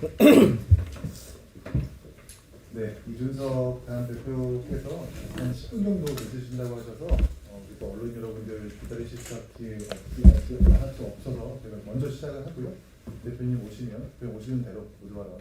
네, 이준석 당대표께서 한 10분 정도 늦으신다고 하셔서 어, 우리 또 언론 여러분들 기다리실 수밖에 없어서 제가 먼저 시작을 하고요. 대표님 오시면 대표 오시는 대로 모두 발언.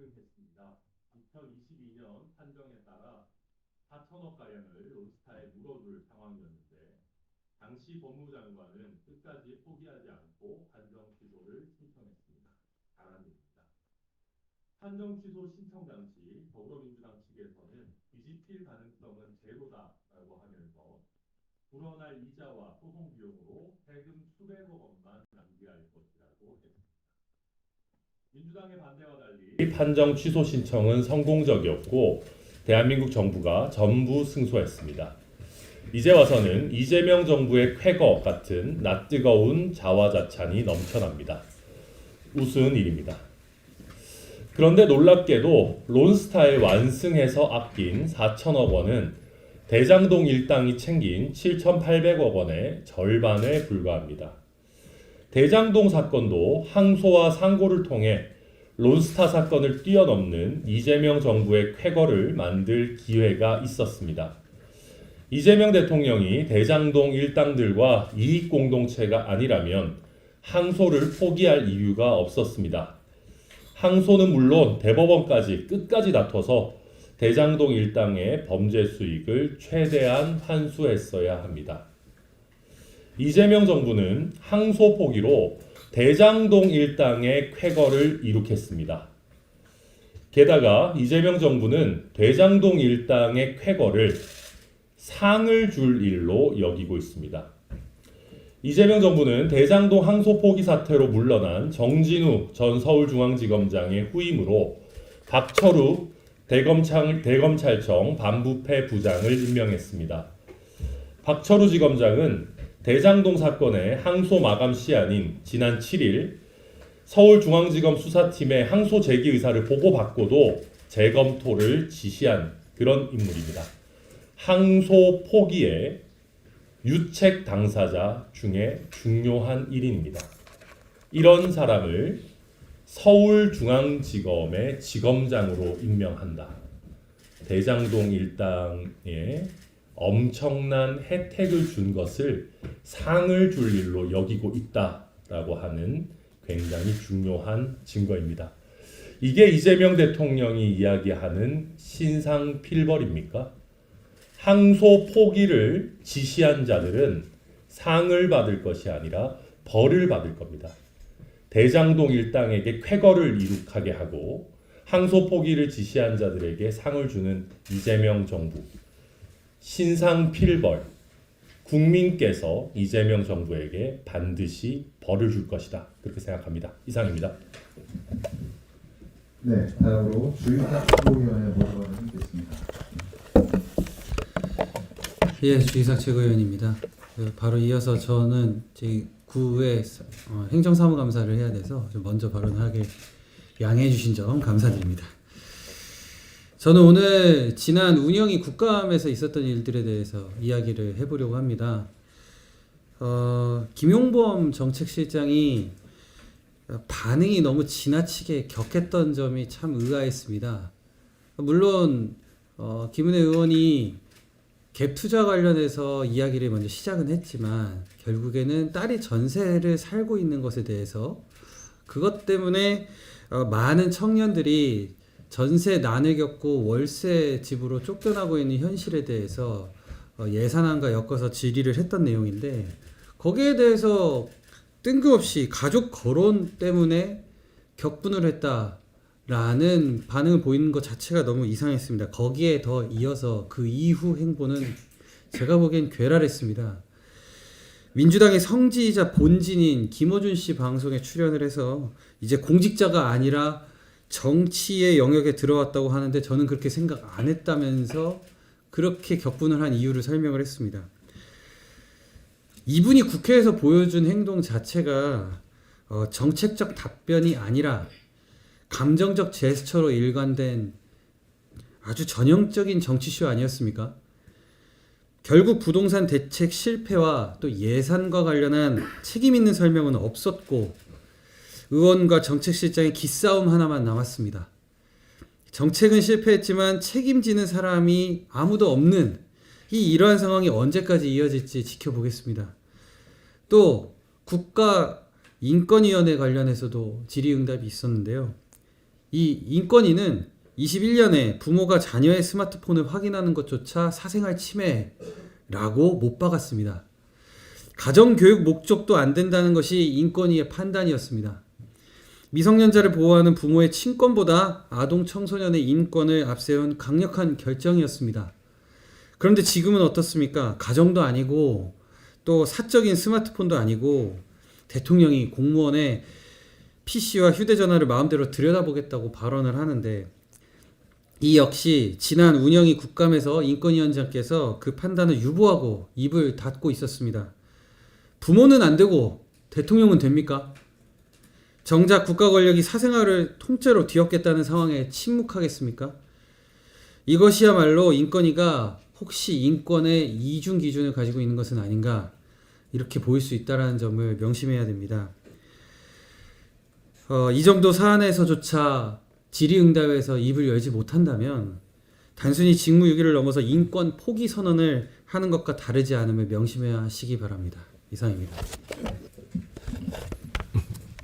완승했습니다. 2022년 판정에 따라 4천억 가량을 론스타에 물어줄 상황이었는데 당시 법무장관은 끝까지 포기하지 않고 판정 취소를 신청했습니다. 잘한 일입니다. 판정 취소 신청 당시 더불어민주당 측에서는 뒤집힐 가능성은 제로다라고 하면서 불어날 이자와 소송 비용으로 세금 수백억 원만 낭비할 것이라고 했습니다. 달리 판정 취소 신청은 성공적이었고 대한민국 정부가 전부 승소했습니다. 이제 와서는 이재명 정부의 쾌거 같은 낯뜨거운 자화자찬이 넘쳐납니다. 우스운 일입니다. 그런데 놀랍게도 론스타에 완승해서 아낀 4천억 원은 대장동 일당이 챙긴 7,800억 원의 절반에 불과합니다. 대장동 사건도 항소와 상고를 통해 론스타 사건을 뛰어넘는 이재명 정부의 쾌거를 만들 기회가 있었습니다. 이재명 대통령이 대장동 일당들과 이익 공동체가 아니라면 항소를 포기할 이유가 없었습니다. 항소는 물론 대법원까지 끝까지 다퉈서 대장동 일당의 범죄 수익을 최대한 환수했어야 합니다. 이재명 정부는 항소 포기로 대장동 일당의 쾌거를 이룩했습니다. 게다가 이재명 정부는 대장동 일당의 쾌거를 상을 줄 일로 여기고 있습니다. 이재명 정부는 대장동 항소 포기 사태로 물러난 정진우 전 서울중앙지검장의 후임으로 박철우 대검찰, 대검찰청 반부패 부장을 임명했습니다. 박철우 지검장은 대장동 사건의 항소 마감 시한인 지난 7일 서울중앙지검 수사팀의 항소 제기 의사를 보고받고도 재검토를 지시한 그런 인물입니다. 항소 포기의 유책 당사자 중에 중요한 일인입니다. 이런 사람을 서울중앙지검의 지검장으로 임명한다. 대장동 일당에 엄청난 혜택을 준 것을 상을 줄 일로 여기고 있다라고 하는 굉장히 중요한 증거입니다. 이게 이재명 대통령이 이야기하는 신상 필벌입니까? 항소 포기를 지시한 자들은 상을 받을 것이 아니라 벌을 받을 겁니다. 대장동 일당에게 쾌거를 이룩하게 하고 항소 포기를 지시한 자들에게 상을 주는 이재명 정부. 신상 필벌. 국민께서 이재명 정부에게 반드시 벌을 줄 것이다. 그렇게 생각합니다. 이상입니다. 네, 다음으로 주의사 최고위원의 모습을 듣겠습니다. 예, 주의사 최고위원입니다. 그 바로 이어서 저는 제 구의 어, 행정사무감사를 해야 돼서 좀 먼저 발언하길 양해해 주신 점 감사드립니다. 저는 오늘 지난 운영이 국감에서 있었던 일들에 대해서 이야기를 해보려고 합니다. 어, 김용범 정책실장이 반응이 너무 지나치게 격했던 점이 참 의아했습니다. 물론 어, 김은혜 의원이 갭 투자 관련해서 이야기를 먼저 시작은 했지만 결국에는 딸이 전세를 살고 있는 것에 대해서 그것 때문에 어, 많은 청년들이 전세 난을 겪고 월세 집으로 쫓겨나고 있는 현실에 대해서 어, 예산안과 엮어서 질의를 했던 내용인데 거기에 대해서 뜬금없이 가족 거론 때문에 격분을 했다라는 반응을 보이는 것 자체가 너무 이상했습니다. 거기에 더 이어서 그 이후 행보는 제가 보기엔 괴랄했습니다. 민주당의 성지이자 본진인 김어준 씨 방송에 출연을 해서 이제 공직자가 아니라 정치의 영역에 들어왔다고 하는데 저는 그렇게 생각 안 했다면서 그렇게 격분을 한 이유를 설명을 했습니다. 이분이 국회에서 보여준 행동 자체가 어, 정책적 답변이 아니라 감정적 제스처로 일관된 아주 전형적인 정치쇼 아니었습니까? 결국 부동산 대책 실패와 또 예산과 관련한 책임 있는 설명은 없었고 의원과 정책실장의 기싸움 하나만 남았습니다. 정책은 실패했지만 책임지는 사람이 아무도 없는 이 이러한 상황이 언제까지 이어질지 지켜보겠습니다. 또 국가 인권위원회 관련해서도 질의응답이 있었는데요. 이 인권위는 21년에 부모가 자녀의 스마트폰을 확인하는 것조차 사생활 침해라고 못 박았습니다. 가정교육 목적도 안 된다는 것이 인권위의 판단이었습니다. 미성년자를 보호하는 부모의 친권보다 아동 청소년의 인권을 앞세운 강력한 결정이었습니다. 그런데 지금은 어떻습니까? 가정도 아니고 또 사적인 스마트폰도 아니고 대통령이 공무원의 PC와 휴대전화를 마음대로 들여다보겠다고 발언을 하는데 이 역시 지난 운영위 국감에서 인권위원장께서 그 판단을 유보하고 입을 닫고 있었습니다. 부모는 안 되고 대통령은 됩니까? 정작 국가 권력이 사생활을 통째로 뒤엎겠다는 상황에 침묵하겠습니까? 이것이야말로 인권위가 혹시 인권의 이중 기준을 가지고 있는 것은 아닌가 이렇게 보일 수 있다라는 점을 명심해야 됩니다. 어, 이 정도 사안에서조차 질의응답에서 입을 열지 못한다면 단순히 직무유기를 넘어서 인권 포기 선언을 하는 것과 다르지 않음을 명심해야 하시기 바랍니다. 이상입니다.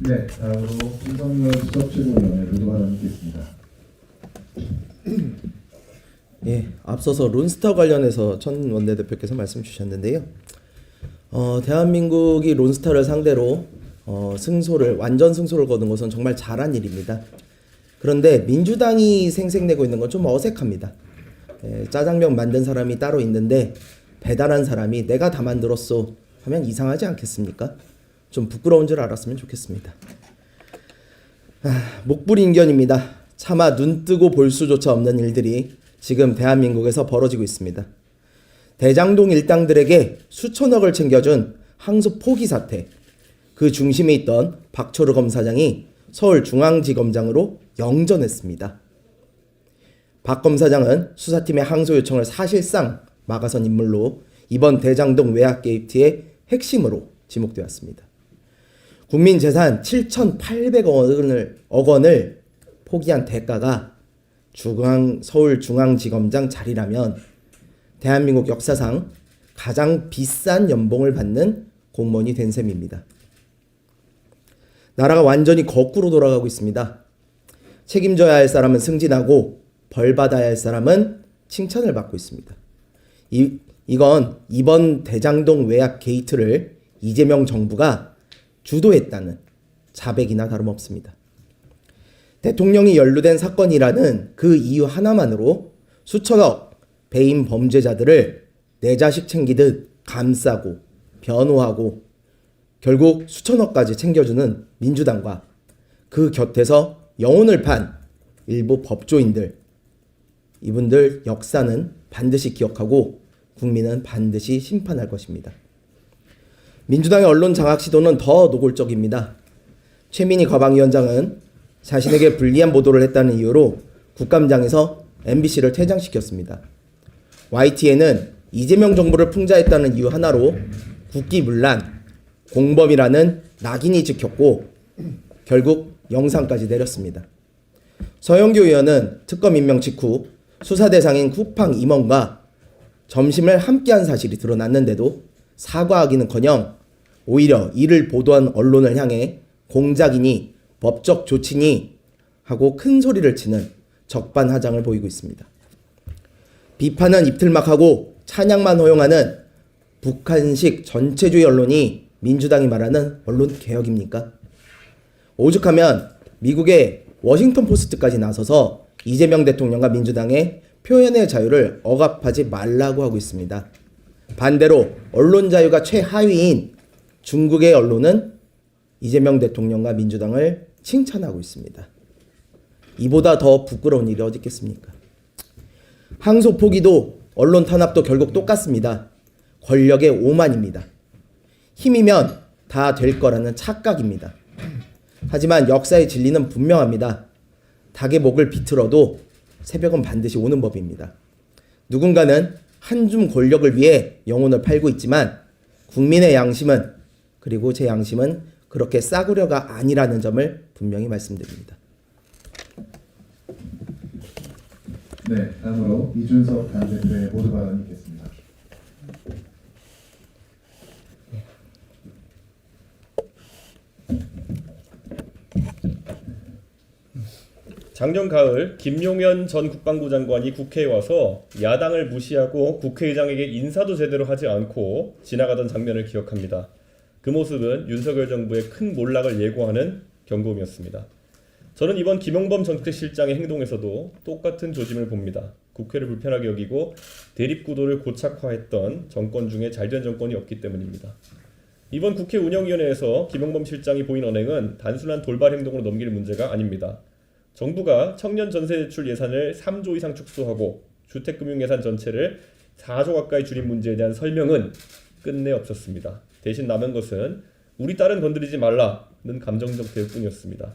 네, 다음으로 윤석열 수석최고위원의 발언 듣겠습니다. 예, 앞서서 론스타 관련해서 전 원내대표께서 말씀 주셨는데요. 어, 대한민국이 론스타를 상대로 어, 승소를 완전 승소를 거둔 것은 정말 잘한 일입니다. 그런데 민주당이 생색내고 있는 건 좀 어색합니다. 예, 짜장면 만든 사람이 따로 있는데 배달한 사람이 내가 다 만들었어 하면 이상하지 않겠습니까? 좀 부끄러운 줄 알았으면 좋겠습니다. 아, 목불 인견입니다. 차마 눈 뜨고 볼 수조차 없는 일들이 지금 대한민국에서 벌어지고 있습니다. 대장동 일당들에게 수천억을 챙겨준 항소 포기 사태. 그 중심에 있던 박철우 검사장이 서울중앙지검장으로 영전했습니다. 박 검사장은 수사팀의 항소 요청을 사실상 막아선 인물로 이번 대장동 외압 게이트의 핵심으로 지목되었습니다. 국민 재산 7,800억 원을, 억 원을 포기한 대가가 중앙 서울중앙지검장 자리라면 대한민국 역사상 가장 비싼 연봉을 받는 공무원이 된 셈입니다. 나라가 완전히 거꾸로 돌아가고 있습니다. 책임져야 할 사람은 승진하고 벌 받아야 할 사람은 칭찬을 받고 있습니다. 이, 이건 이번 대장동 외압 게이트를 이재명 정부가 주도했다는 자백이나 다름없습니다. 대통령이 연루된 사건이라는 그 이유 하나만으로 수천억 배임 범죄자들을 내 자식 챙기듯 감싸고 변호하고 결국 수천억까지 챙겨주는 민주당과 그 곁에서 영혼을 판 일부 법조인들 이분들 역사는 반드시 기억하고 국민은 반드시 심판할 것입니다. 민주당의 언론 장악 시도는 더 노골적입니다. 최민희 과방위원장은 자신에게 불리한 보도를 했다는 이유로 국감장에서 MBC를 퇴장시켰습니다. YTN은 이재명 정부를 풍자했다는 이유 하나로 국기문란, 공범이라는 낙인이 찍혔고 결국 영상까지 내렸습니다. 서영교 의원은 특검 임명 직후 수사 대상인 쿠팡 임원과 점심을 함께한 사실이 드러났는데도 사과하기는커녕 오히려 이를 보도한 언론을 향해 공작이니 법적 조치니 하고 큰 소리를 치는 적반하장을 보이고 있습니다. 비판은 입틀막하고 찬양만 허용하는 북한식 전체주의 언론이 민주당이 말하는 언론 개혁입니까? 오죽하면 미국의 워싱턴 포스트까지 나서서 이재명 대통령과 민주당의 표현의 자유를 억압하지 말라고 하고 있습니다. 반대로 언론 자유가 최하위인 중국의 언론은 이재명 대통령과 민주당을 칭찬하고 있습니다. 이보다 더 부끄러운 일이 어디 있겠습니까? 항소 포기도 언론 탄압도 결국 똑같습니다. 권력의 오만입니다. 힘이면 다 될 거라는 착각입니다. 하지만 역사의 진리는 분명합니다. 닭의 목을 비틀어도 새벽은 반드시 오는 법입니다. 누군가는 한 줌 권력을 위해 영혼을 팔고 있지만 국민의 양심은 그리고 제 양심은 그렇게 싸구려가 아니라는 점을 분명히 말씀드립니다. 네, 다음으로 이준석 당대표의 모두 발언이 있겠습니다. 작년 가을 김용현 전 국방부 장관이 국회에 와서 야당을 무시하고 국회의장에게 인사도 제대로 하지 않고 지나가던 장면을 기억합니다. 그 모습은 윤석열 정부의 큰 몰락을 예고하는 경고음이었습니다. 저는 이번 김용범 정책실장의 행동에서도 똑같은 조짐을 봅니다. 국회를 불편하게 여기고 대립구도를 고착화했던 정권 중에 잘된 정권이 없기 때문입니다. 이번 국회 운영위원회에서 김용범 실장이 보인 언행은 단순한 돌발 행동으로 넘길 문제가 아닙니다. 정부가 청년 전세 대출 예산을 3조 이상 축소하고 주택금융 예산 전체를 4조 가까이 줄인 문제에 대한 설명은 끝내 없었습니다. 대신 남은 것은 우리 딸은 건드리지 말라는 감정적 대응뿐이었습니다.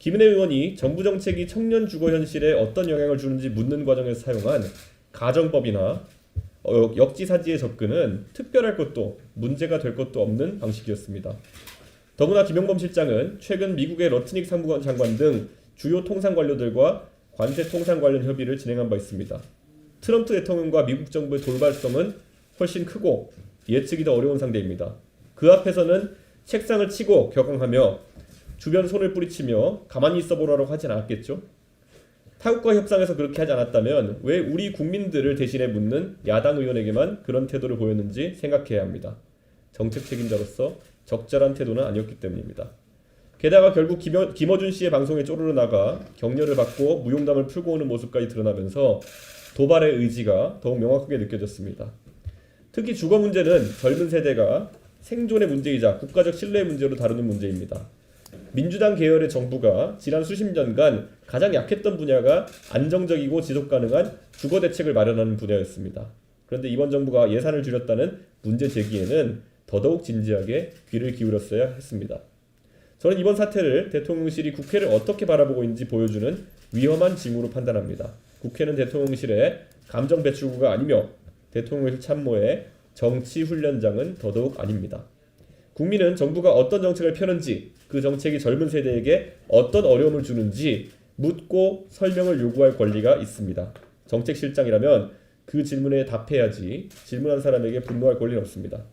김은혜 의원이 정부 정책이 청년 주거 현실에 어떤 영향을 주는지 묻는 과정에서 사용한 가정법이나 어, 역지사지의 접근은 특별할 것도 문제가 될 것도 없는 방식이었습니다. 더구나 김용범 실장은 최근 미국의 러트닉 상무관 장관 등 주요 통상 관료들과 관세 통상 관련 협의를 진행한 바 있습니다. 트럼프 대통령과 미국 정부의 돌발성은 훨씬 크고 예측이 더 어려운 상대입니다. 그 앞에서는 책상을 치고 격앙하며 주변 손을 뿌리치며 가만히 있어 보라고 하진 않았겠죠? 타국과 협상에서 그렇게 하지 않았다면 왜 우리 국민들을 대신해 묻는 야당 의원에게만 그런 태도를 보였는지 생각해야 합니다. 정책 책임자로서 적절한 태도는 아니었기 때문입니다. 게다가 결국 김어, 김어준 씨의 방송에 쪼르르 나가 격려를 받고 무용담을 풀고 오는 모습까지 드러나면서 도발의 의지가 더욱 명확하게 느껴졌습니다. 특히 주거 문제는 젊은 세대가 생존의 문제이자 국가적 신뢰의 문제로 다루는 문제입니다. 민주당 계열의 정부가 지난 수십 년간 가장 약했던 분야가 안정적이고 지속 가능한 주거 대책을 마련하는 분야였습니다. 그런데 이번 정부가 예산을 줄였다는 문제 제기에는 더더욱 진지하게 귀를 기울였어야 했습니다. 저는 이번 사태를 대통령실이 국회를 어떻게 바라보고 있는지 보여주는 위험한 징후로 판단합니다. 국회는 대통령실의 감정 배출구가 아니며 대통령실 참모의 정치 훈련장은 더더욱 아닙니다. 국민은 정부가 어떤 정책을 펴는지 그 정책이 젊은 세대에게 어떤 어려움을 주는지 묻고 설명을 요구할 권리가 있습니다. 정책실장이라면 그 질문에 답해야지 질문한 사람에게 분노할 권리는 없습니다.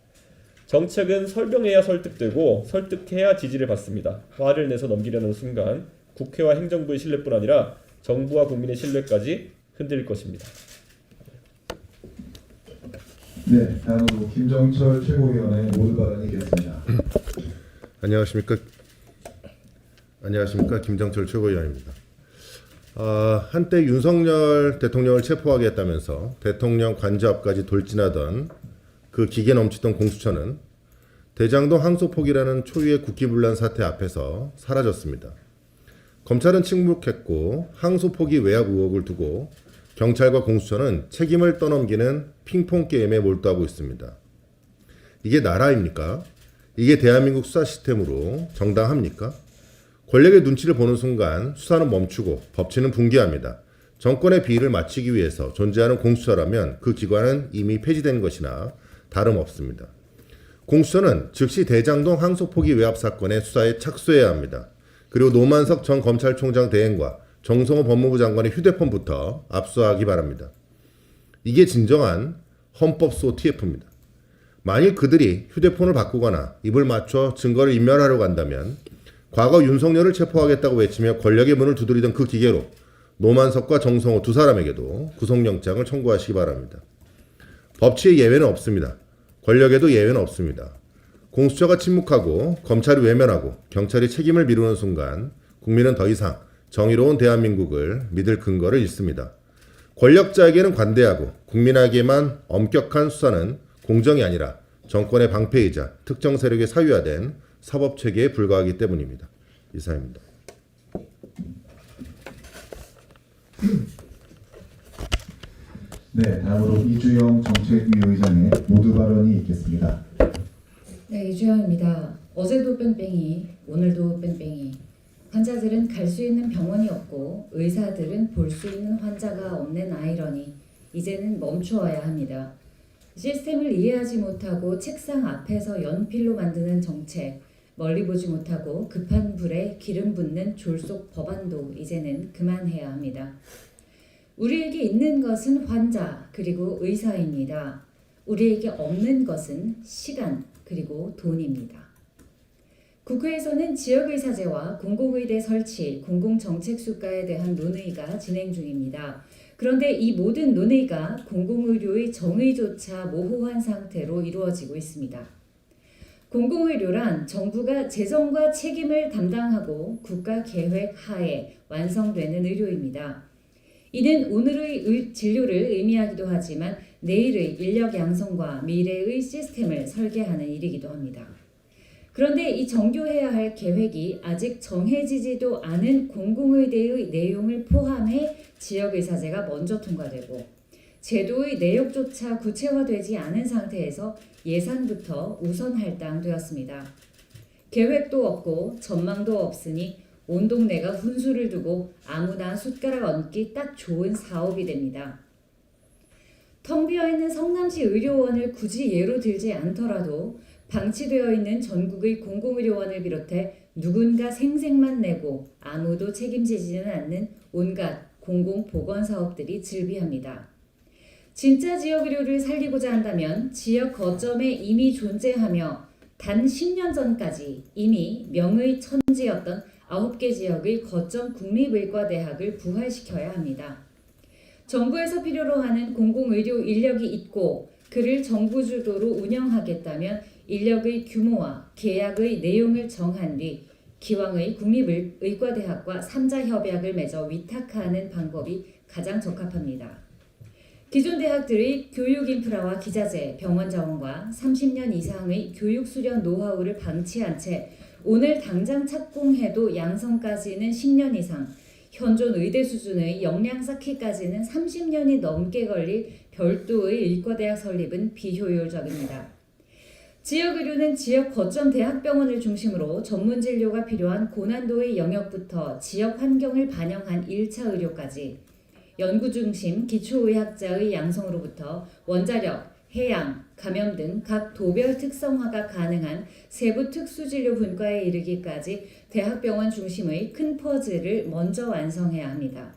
정책은 설명해야 설득되고 설득해야 지지를 받습니다. 화를 내서 넘기려는 순간 국회와 행정부의 신뢰뿐 아니라 정부와 국민의 신뢰까지 흔들릴 것입니다. 네, 다음으로 김정철 최고위원의 모두 발언이 있겠습니다. 안녕하십니까 안녕하십니까 김정철 최고위원입니다. 아, 한때 윤석열 대통령을 체포하겠다면서 대통령 관저 앞까지 돌진하던 그 기계 넘치던 공수처는 대장동 항소폭이라는 초유의 국기불란 사태 앞에서 사라졌습니다. 검찰은 침묵했고 항소폭이 외압 의혹을 두고 경찰과 공수처는 책임을 떠넘기는 핑퐁 게임에 몰두하고 있습니다. 이게 나라입니까? 이게 대한민국 수사 시스템으로 정당합니까? 권력의 눈치를 보는 순간 수사는 멈추고 법치는 붕괴합니다. 정권의 비위를 맞추기 위해서 존재하는 공수처라면 그 기관은 이미 폐지된 것이나 다름없습니다. 공수처는 즉시 대장동 항소포기 외압 사건의 수사에 착수해야 합니다. 그리고 노만석 전 검찰총장 대행과 정성호 법무부 장관의 휴대폰부터 압수하기 바랍니다. 이게 진정한 헌법소 TF입니다. 만일 그들이 휴대폰을 바꾸거나 입을 맞춰 증거를 인멸하려고 한다면 과거 윤석열을 체포하겠다고 외치며 권력의 문을 두드리던 그 기계로 노만석과 정성호 두 사람에게도 구속영장을 청구하시기 바랍니다. 법치의 예외는 없습니다. 권력에도 예외는 없습니다. 공수처가 침묵하고 검찰이 외면하고 경찰이 책임을 미루는 순간 국민은 더 이상 정의로운 대한민국을 믿을 근거를 잃습니다. 권력자에게는 관대하고 국민에게만 엄격한 수사는 공정이 아니라 정권의 방패이자 특정 세력에 사유화된 사법 체계에 불과하기 때문입니다. 이상입니다. 네, 다음으로 이주영 정책위 의장의 모두 발언이 있겠습니다. 네, 이주연입니다. 어제도 뺑뺑이, 오늘도 뺑뺑이. 환자들은 갈 수 있는 병원이 없고 의사들은 볼 수 있는 환자가 없는 아이러니 이제는 멈추어야 합니다. 시스템을 이해하지 못하고 책상 앞에서 연필로 만드는 정책, 멀리 보지 못하고 급한 불에 기름 붓는 졸속 법안도 이제는 그만해야 합니다. 우리에게 있는 것은 환자 그리고 의사입니다. 우리에게 없는 것은 시간 그리고 돈입니다. 국회에서는 지역의사제와 공공의대 설치, 공공정책수가에 대한 논의가 진행 중입니다. 그런데 이 모든 논의가 공공의료의 정의조차 모호한 상태로 이루어지고 있습니다. 공공의료란 정부가 재정과 책임을 담당하고 국가 계획 하에 완성되는 의료입니다. 이는 오늘의 의- 진료를 의미하기도 하지만 내일의 인력 양성과 미래의 시스템을 설계하는 일이기도 합니다. 그런데 이 정교해야 할 계획이 아직 정해지지도 않은 공공의대의 내용을 포함해 지역의사제가 먼저 통과되고 제도의 내역조차 구체화되지 않은 상태에서 예산부터 우선 할당되었습니다. 계획도 없고 전망도 없으니 온 동네가 훈수를 두고 아무나 숟가락 얹기 딱 좋은 사업이 됩니다. 텅 비어 있는 성남시 의료원을 굳이 예로 들지 않더라도 방치되어 있는 전국의 공공의료원을 비롯해 누군가 생색만 내고 아무도 책임지지는 않는 온갖 공공보건 사업들이 즐비합니다. 진짜 지역의료를 살리고자 한다면 지역 거점에 이미 존재하며 단 10년 전까지 이미 명의 천지였던 9개 지역의 거점 국립의과대학을 부활시켜야 합니다. 정부에서 필요로 하는 공공의료 인력이 있고 그를 정부 주도로 운영하겠다면 인력의 규모와 계약의 내용을 정한 뒤 기왕의 국립의과대학과 3자 협약을 맺어 위탁하는 방법이 가장 적합합니다. 기존 대학들의 교육 인프라와 기자재, 병원 자원과 30년 이상의 교육 수련 노하우를 방치한 채 오늘 당장 착공해도 양성까지는 10년 이상, 현존 의대 수준의 역량 쌓기까지는 30년이 넘게 걸릴 별도의 의과대학 설립은 비효율적입니다. 지역의료는 지역 거점 대학병원을 중심으로 전문 진료가 필요한 고난도의 영역부터 지역 환경을 반영한 1차 의료까지 연구 중심 기초의학자의 양성으로부터 원자력, 해양, 감염 등 각 도별 특성화가 가능한 세부 특수진료 분과에 이르기까지 대학병원 중심의 큰 퍼즐을 먼저 완성해야 합니다.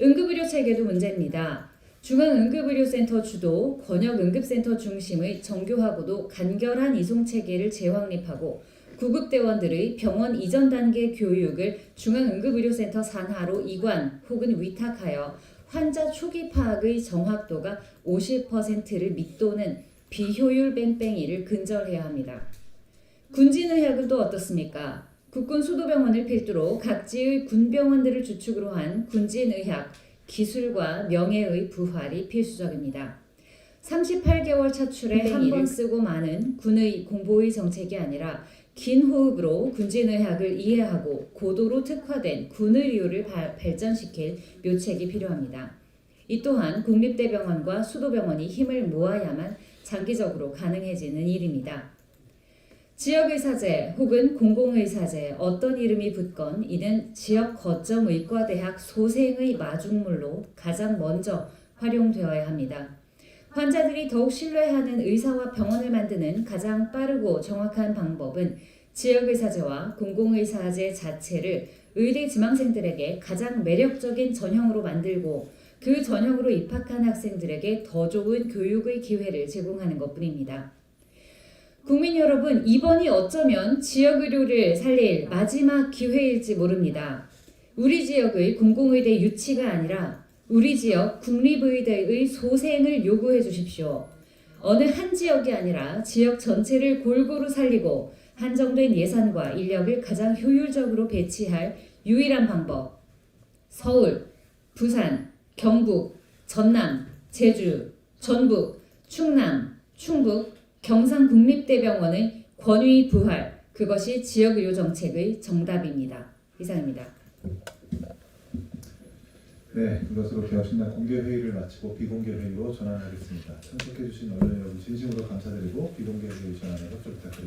응급의료 체계도 문제입니다. 중앙응급의료센터 주도 권역응급센터 중심의 정교하고도 간결한 이송체계를 재확립하고 구급대원들의 병원 이전 단계 교육을 중앙응급의료센터 산하로 이관 혹은 위탁하여 환자 초기 파악의 정확도가 50%를 밑도는 비효율 뺑뺑이를 근절해야 합니다. 군진의학은 또 어떻습니까? 국군 수도병원을 필두로 각지의 군병원들을 주축으로 한 군진의학, 기술과 명예의 부활이 필수적입니다. 38개월 차출에 한 번 쓰고 마는 군의 공보의 정책이 아니라 긴 호흡으로 군진의학을 이해하고 고도로 특화된 군의료를 발- 발전시킬 묘책이 필요합니다. 이 또한 국립대병원과 수도병원이 힘을 모아야만 장기적으로 가능해지는 일입니다. 지역의사제 혹은 공공의사제 어떤 이름이 붙건 이는 지역 거점 의과대학 소생의 마중물로 가장 먼저 활용되어야 합니다. 환자들이 더욱 신뢰하는 의사와 병원을 만드는 가장 빠르고 정확한 방법은 지역의사제와 공공의사제 자체를 의대 지망생들에게 가장 매력적인 전형으로 만들고 그 전형으로 입학한 학생들에게 더 좋은 교육의 기회를 제공하는 것 뿐입니다. 국민 여러분, 이번이 어쩌면 지역의료를 살릴 마지막 기회일지 모릅니다. 우리 지역의 공공의대 유치가 아니라 우리 지역 국립의대의 소생을 요구해 주십시오. 어느 한 지역이 아니라 지역 전체를 골고루 살리고 한정된 예산과 인력을 가장 효율적으로 배치할 유일한 방법. 서울, 부산, 경북, 전남, 제주, 전북, 충남, 충북, 경상국립대병원의 권위 부활. 그것이 지역의료 정책의 정답입니다. 이상입니다. 네, 이것으로 개업신당 공개회의를 마치고 비공개회의로 전환하겠습니다. 참석해주신 언론 여러분 진심으로 감사드리고 비공개회의 전환에 협조 부탁드립니다.